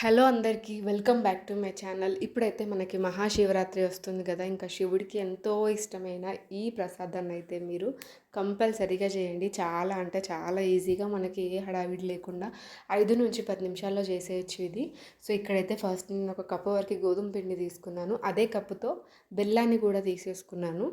Hello అందరికీ welcome back to my channel. ఇప్పుడైతే మనకి మహాశివరాత్రి వస్తుంది కదా ఇంకా శివుడికి ఎంతో ఇష్టమైన ఈ ప్రసాదాన్ని అయితే మీరు కంపల్సరీగా చేయండి. చాలా అంటే చాలా ఈజీగా మనకి ఏ హడావిడి లేకుండా ఐదు నుంచి పది నిమిషాల్లో చేసేయచ్చు ఇది. సో ఇక్కడైతే ఫస్ట్ నేను ఒక కప్పు వరకు గోధుమ పిండి తీసుకున్నాను. అదే కప్పుతో బెల్లాన్ని కూడా తీసేసుకున్నాను.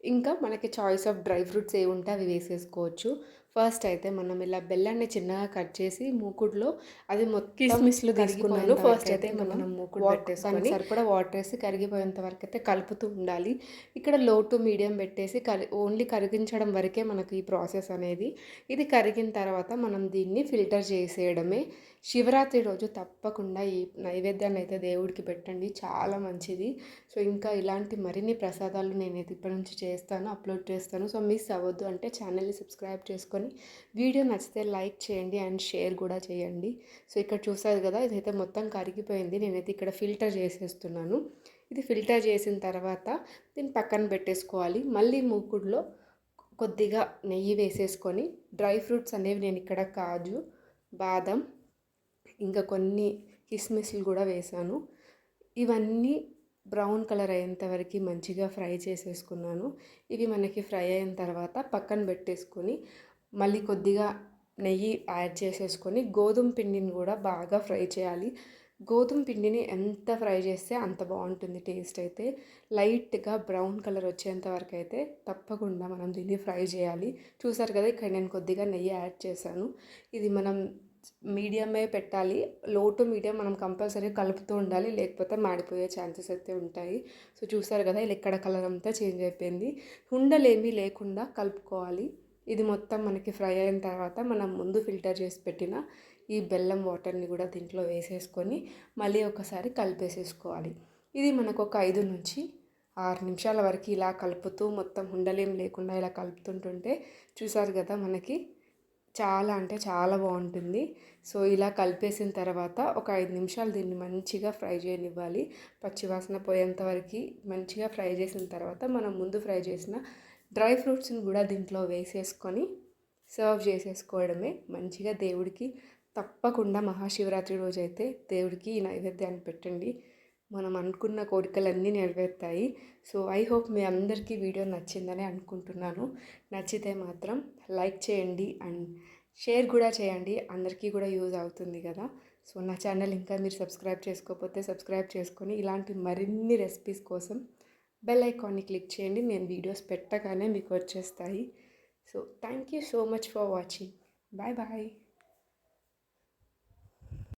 ఇంకా మనకి చాయిస్ ఆఫ్ డ్రై ఫ్రూట్స్ ఏ ఉంటే అవి వేసేసుకోవచ్చు. ఫస్ట్ అయితే మనం ఇలా బెల్లాన్ని చిన్నగా కట్ చేసి మూకుడులో అది మొత్తం కిస్మిస్లు తీసుకున్నాను ఫస్ట్ అయితే మనం మూకుడు పెట్టేసుకొని సరిపడా వాటర్ వేసి కరిగిపోయేంత వరకు అయితే కలుపుతూ ఉండాలి. ఇక్కడ లో టు మీడియం పెట్టేసి కరి ఓన్లీ కరిగించడం వరకే మనకు ఈ ప్రాసెస్ అనేది. ఇది కరిగిన తర్వాత మనం దీన్ని ఫిల్టర్ చేసేయడమే. శివరాత్రి రోజు తప్పకుండా ఈ నైవేద్యాన్ని అయితే దేవుడికి పెట్టండి. చాలా మంచిది. సో ఇంకా ఇలాంటి మరిన్ని ప్రసాదాలు నేను ఇప్పటి నుంచి చేస్తాను అప్లోడ్ చేస్తాను. సో మిస్ అవ్వద్దు అంటే ఛానల్ని సబ్స్క్రైబ్ చేసుకొని వీడియో నచ్చితే లైక్ చేయండి అండ్ షేర్ కూడా చేయండి. సో ఇక్కడ చూసారు కదా ఇదైతే మొత్తం కరిగిపోయింది. నేనైతే ఇక్కడ ఫిల్టర్ చేసేస్తున్నాను. ఇది ఫిల్టర్ చేసిన తర్వాత దీన్ని పక్కన పెట్టేసుకోవాలి. మళ్ళీ మూకుడులో కొద్దిగా నెయ్యి వేసేసుకొని డ్రై ఫ్రూట్స్ అనేవి నేను ఇక్కడ కాజు బాదం ఇంకా కొన్ని కిస్మిస్లు కూడా వేసాను. ఇవన్నీ బ్రౌన్ కలర్ అయ్యేంత వరకు మంచిగా ఫ్రై చేసేసుకున్నాను. ఇవి మనకి ఫ్రై అయిన తర్వాత పక్కన పెట్టేసుకొని మళ్ళీ కొద్దిగా నెయ్యి యాడ్ చేసేసుకొని గోధుమ పిండిని కూడా బాగా ఫ్రై చేయాలి. గోధుమ పిండిని ఎంత ఫ్రై చేస్తే అంత బాగుంటుంది టేస్ట్ అయితే. లైట్గా బ్రౌన్ కలర్ వచ్చేంత వరకు అయితే తప్పకుండా మనం దీన్ని ఫ్రై చేయాలి. చూసారు కదా ఇక్కడ నేను కొద్దిగా నెయ్యి యాడ్ చేశాను. ఇది మనం మీడియమే పెట్టాలి. లో టు మీడియం మనం కంపల్సరీ కలుపుతూ ఉండాలి లేకపోతే మాడిపోయే ఛాన్సెస్ అయితే ఉంటాయి. సో చూసారు కదా ఇలా ఇక్కడ కలర్ అంతా చేంజ్ అయిపోయింది. ఉండలేమీ లేకుండా కలుపుకోవాలి. ఇది మొత్తం మనకి ఫ్రై అయిన తర్వాత మనం ముందు ఫిల్టర్ చేసి పెట్టిన ఈ బెల్లం వాటర్ని కూడా దీంట్లో వేసేసుకొని మళ్ళీ ఒకసారి కలిపేసేసుకోవాలి. ఇది మనకు ఒక ఐదు నుంచి ఆరు నిమిషాల వరకు ఇలా కలుపుతూ మొత్తం ఉండలేం లేకుండా ఇలా కలుపుతుంటుంటే చూసారు కదా మనకి చాలా అంటే చాలా బాగుంటుంది. సో ఇలా కలిపేసిన తర్వాత ఒక ఐదు నిమిషాలు దీన్ని మంచిగా ఫ్రై చేయనివ్వాలి. పచ్చివాసన పోయేంత వరకు మంచిగా ఫ్రై చేసిన తర్వాత మనం ముందు ఫ్రై చేసిన డ్రై ఫ్రూట్స్ని కూడా దీంట్లో వేసేసుకొని సర్వ్ చేసేసుకోవడమే. మంచిగా దేవుడికి తప్పకుండా మహాశివరాత్రి రోజు అయితే దేవుడికి ఈ నైవేద్యాన్ని పెట్టండి. మనం అనుకున్న కోరికలన్నీ నెరవేరుతాయి. సో ఐ హోప్ మీ అందరికీ వీడియో నచ్చిందని అనుకుంటున్నాను. నచ్చితే మాత్రం లైక్ చేయండి అండ్ షేర్ కూడా చేయండి. అందరికీ కూడా యూజ్ అవుతుంది కదా. సో నా ఛానల్ ఇంకా మీరు సబ్స్క్రైబ్ చేసుకోకపోతే సబ్స్క్రైబ్ చేసుకొని ఇలాంటి మరిన్ని రెసిపీస్ కోసం బెల్ ఐకాన్ని క్లిక్ చేయండి నేను వీడియోస్ పెట్టగానే మీకు వచ్చేస్తాయి. So thank you so much for watching. Bye bye.